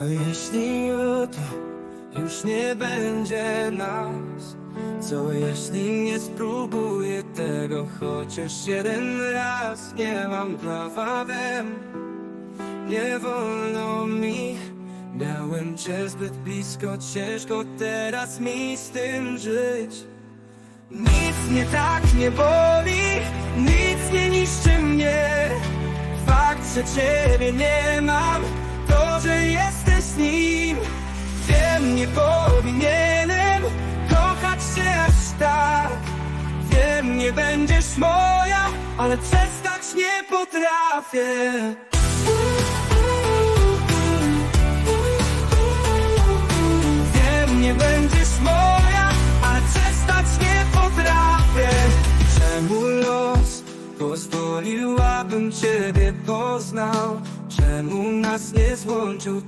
A jeśli jutro już nie będzie nas Co jeśli nie spróbuję tego chociaż jeden raz Nie mam prawa, wiem. Nie wolno mi Miałem cię zbyt blisko, ciężko teraz mi z tym żyć. Nic mnie tak nie boli, nic nie niszczy mnie. Fakt, że ciebie nie mam, Wiem, nie powinienem kochać cię aż tak. Wiem, nie będziesz moja, ale przestać nie potrafię. Wiem, nie będziesz moja, ale przestać nie potrafię. Czemu los pozwolił, abym ciebie poznał? Czemu nas nie złączył